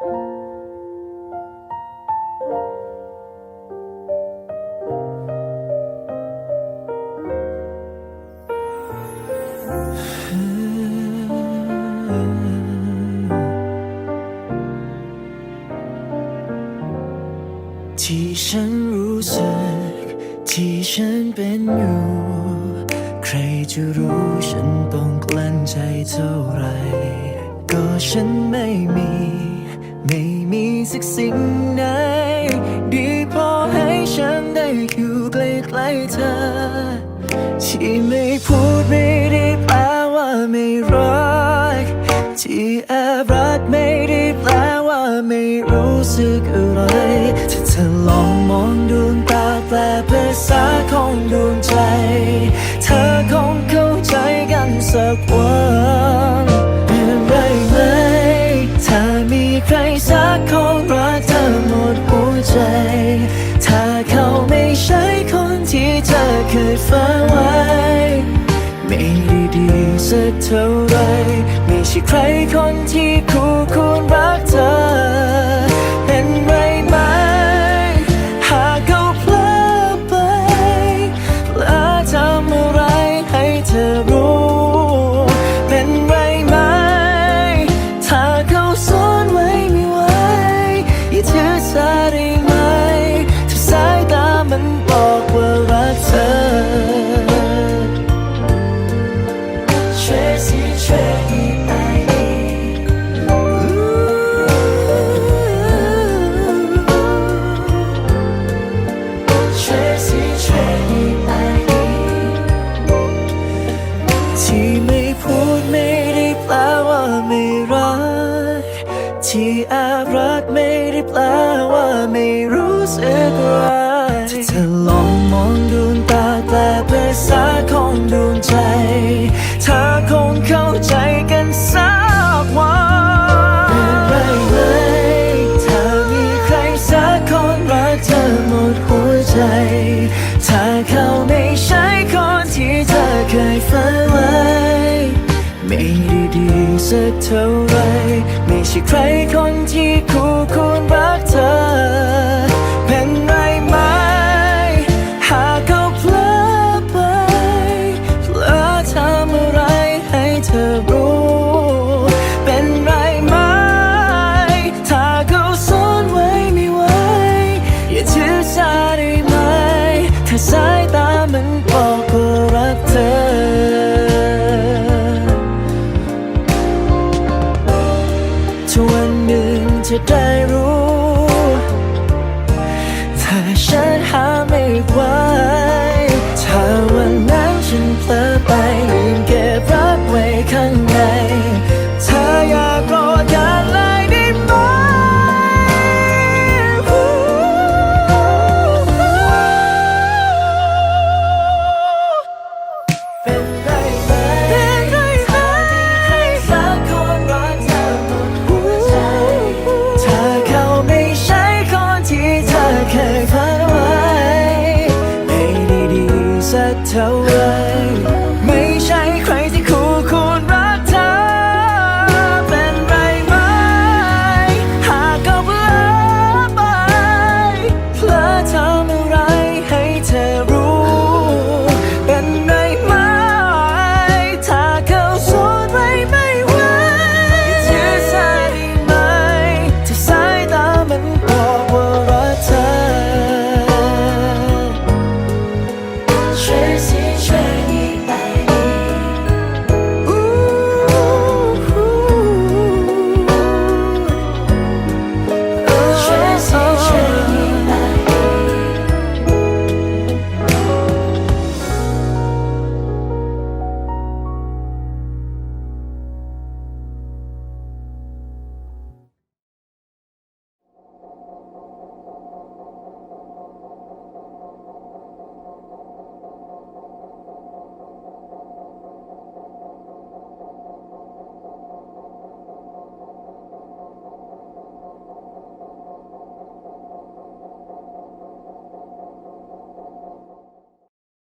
ที่ฉันรู้สึก ที่ฉันเป็นอยู่ ใครจะรู้ฉันต้องกลั้นใจเท่าไร ก็ฉันไม่มี ไม่มีสักสิ่งไหน ดีพอให้ฉันได้อยู่ใกล้ๆเธอ ที่ไม่พูดไม่ได้แปลว่าไม่รัก ที่แอบรักไม่ได้แปลว่าไม่รู้สึกอะไรถ้าเธอลองมองดู ใจ ถ้าเขาไม่ใช่คนที่เธอเคยฝันไว้ ไม่ได้ดีสักเท่าไร ไม่ใช่ใครคนที่คู่ควรรักเธอ ที่แอบรักไม่ได้แปลว่าไม่รู้สึกอะไรถ้าเธอลองมองดวงตาแปลภาษาของดวงใจ เธอคงเข้าใจกันสักวันเป็นไรไหมถ้ามีใครสักคนรักเธอหมดหัวใจ ถ้าเขาไม่ใช่คนที่เธอเคยฝันไว้ ไม่ได้ดีสักเท่าไรไม่ ใช่ใครคนที่คู่ควรรักเธอ ได้รู้